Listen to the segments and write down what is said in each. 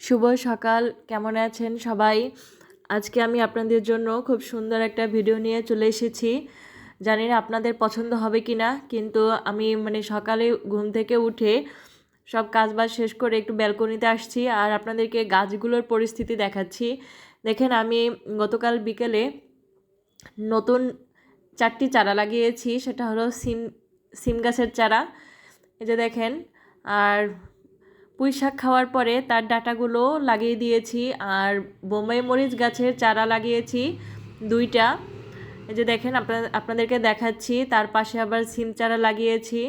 শুভ সকাল, কেমন আছেন সবাই? আজকে আমি আপনাদের জন্য খুব সুন্দর একটা ভিডিও নিয়ে চলে এসেছি। জানি না আপনাদের পছন্দ হবে কি না কিন্তু আমি মানে সকালে ঘুম থেকে উঠে সব কাজবাজ শেষ করে একটু ব্যালকনিতে আসছি আর আপনাদেরকে গাছগুলোর পরিস্থিতি দেখাচ্ছি। দেখেন, আমি গতকাল বিকেলে নতুন চারটি চারা লাগিয়েছি, সেটা হলো সিম সিম গাছের চারা। এই যে দেখেন, আর পুঁই শাক খাওয়ার পরে তার ডাটাগুলো লাগিয়ে দিয়েছি আর বোম্বাই মরিচ গাছের চারা লাগিয়েছি দুইটা। এই যে দেখেন আপনার আপনাদেরকে দেখাচ্ছি, তার পাশে আবার সিম চারা লাগিয়েছি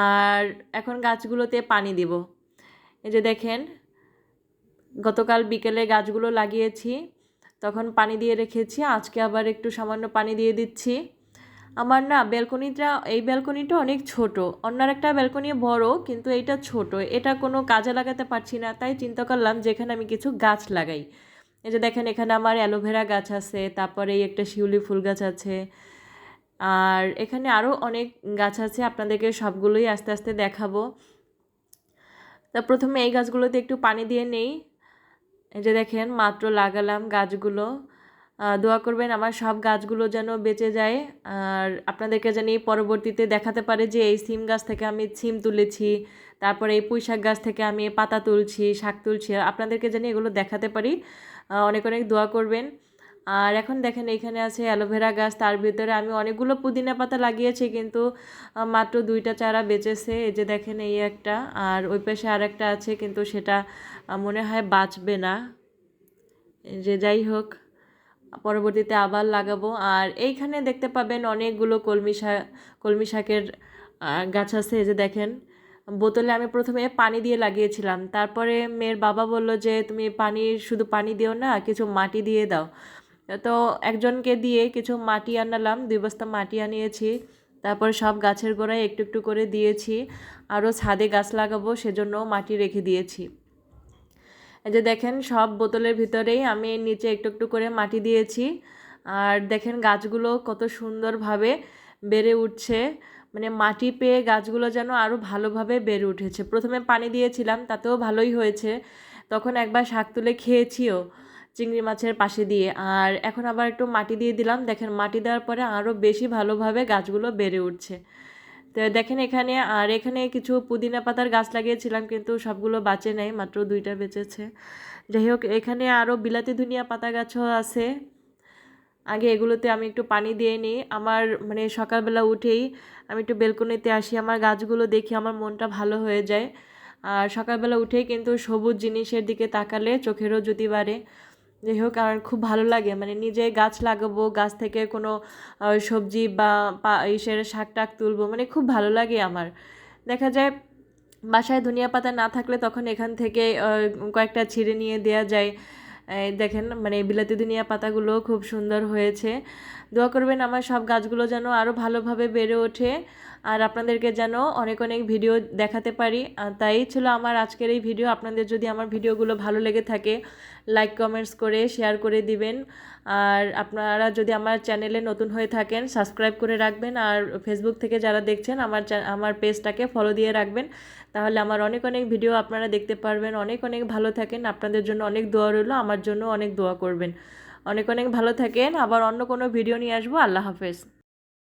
আর এখন গাছগুলোতে পানি দিব। এই যে দেখেন, গতকাল বিকেলে গাছগুলো লাগিয়েছি, তখন পানি দিয়ে রেখেছি, আজকে আবার একটু সামান্য পানি দিয়ে দিচ্ছি। আমার না ব্যালকনিটা, এই ব্যালকনিটা অনেক ছোট। অন্যার একটা ব্যালকনি বড়, কিন্তু এইটা ছোট। এটা কোনো কাজে লাগাতে পারছি না, তাই চিন্তা করলাম যে এখানে আমি কিছু গাছ লাগাই। এই যে দেখেন, এখানে আমার অ্যালোভেরা গাছ আছে, তারপরে এই একটা শিউলি ফুল গাছ আছে। আর এখানে আরও অনেক গাছ আছে, আপনাদেরকে সবগুলোই আস্তে আস্তে দেখাবো। তা প্রথমে এই গাছগুলোতে একটু পানি দিয়ে নেই। এই যে দেখেন, মাত্র লাগালাম গাছগুলো। দোয়া করবেন আমার সব গাছগুলো যেন বেঁচে যায়। আর আপনাদেরকে জানি পরবর্তীতে দেখাতে পারে যে এই সিম গাছ থেকে আমি সিম তুলেছি, তারপরে এই পুঁই শাক গাছ থেকে আমি পাতা তুলছি, শাক তুলছি। আপনাদেরকে জানি এগুলো দেখাতে পারি। অনেক অনেক দোয়া করবেন। আর এখন দেখেন এখানে আছে অ্যালোভেরা গাছ, তার ভিতরে আমি অনেকগুলো পুদিনা পাতা লাগিয়েছি কিন্তু মাত্র দুইটা চারা বেঁচেছে। এই যে দেখেন এই একটা, আর ওই পাশে আর একটা আছে কিন্তু সেটা মনে হয় বাঁচবে না। যে যাই হোক। পরবর্তীতে আবার লাগাবো। আর এইখানে দেখতে পাবেন অনেকগুলো কলমি শাক কলমি শাকের গাছ আছে যে দেখেন। বোতলে আমি প্রথমে পানি দিয়ে লাগিয়েছিলাম। তারপরে মেয়ের বাবা বলল যে, তুমি পানি, শুধু পানি দিও না, কিছু মাটি দিয়ে দাও। তো একজনকে দিয়ে কিছু মাটি আনালাম, দুই বস্তা মাটি আনিয়েছি। তারপর সব গাছের গোড়ায় একটু একটু করে দিয়েছি। আরও ছাদে গাছ লাগাবো সেজন্য মাটি রেখে দিয়েছি। যে দেখেন সব বোতলের ভিতরেই আমি নিচে একটু একটু করে মাটি দিয়েছি। আর দেখেন গাছগুলো কত সুন্দরভাবে বেড়ে উঠছে। মানে মাটি পেয়ে গাছগুলো যেন আরও ভালোভাবে বেড়ে উঠেছে। প্রথমে পানি দিয়েছিলাম, তাতেও ভালোই হয়েছে। তখন একবার শাক তুলে খেয়েছিও চিংড়ি মাছের পাশে দিয়ে। আর এখন আবার একটু মাটি দিয়ে দিলাম। দেখেন মাটি দেওয়ার পরে আরও বেশি ভালোভাবে গাছগুলো বেড়ে উঠছে। তো দেখেন এখানে, আর এখানে কিছু পুদিনা পাতার গাছ লাগিয়েছিলাম, কিন্তু সবগুলো বাঁচে নাই, মাত্র দুইটা বেঁচেছে। যাই হোক, এখানে আরও বিলাতি ধুনিয়া পাতা গাছও আছে। আগে এগুলোতে আমি একটু পানি দিয়ে নিই। আমার মানে সকালবেলা উঠেই আমি একটু বেলকনিতে আসি, আমার গাছগুলো দেখি, আমার মনটা ভালো হয়ে যায়। আর সকালবেলা উঠেই কিন্তু সবুজ জিনিসের দিকে তাকালে চোখেরও যদি বাড়ে। যাই হোক আমার খুব ভালো লাগে। মানে নিজে গাছ লাগাবো, গাছ থেকে কোনো সবজি বা ইসের শাক টাক তুলবো মানে খুব ভালো লাগে আমার। দেখা যায়, বাসায় ধনিয়া পাতা না থাকলে তখন এখান থেকে কয়েকটা ছিঁড়ে নিয়ে দেওয়া যায়। দেখেন মানে বিলাতি ধনিয়া পাতাগুলো খুব সুন্দর হয়েছে। দোয়া করবেন আমার সব গাছগুলো যেন আরও ভালোভাবে বেড়ে ওঠে। আর আপনাদেরকে যেন অনেক অনেক ভিডিও দেখাতে পারি। তাই ছিল আমার আজকের এই ভিডিও আপনাদের যদি আমার ভিডিওগুলো ভালো লেগে থাকে লাইক কমেন্টস করে শেয়ার করে দিবেন। আর আপনারা যদি আমার চ্যানেলে নতুন হয়ে থাকেন সাবস্ক্রাইব করে রাখবেন। আর ফেসবুক থেকে যারা দেখছেন, আমার আমার পেজটাকে ফলো দিয়ে রাখবেন। তাহলে আমার অনেক অনেক ভিডিও আপনারা দেখতে পারবেন। অনেক অনেক ভালো থাকেন। আপনাদের জন্য অনেক দোয়া রইল। আমার জন্য অনেক দোয়া করবেন। অনেক অনেক ভালো থাকেন। আবার অন্য কোনো ভিডিও নিয়ে আসব। আল্লাহ হাফেজ।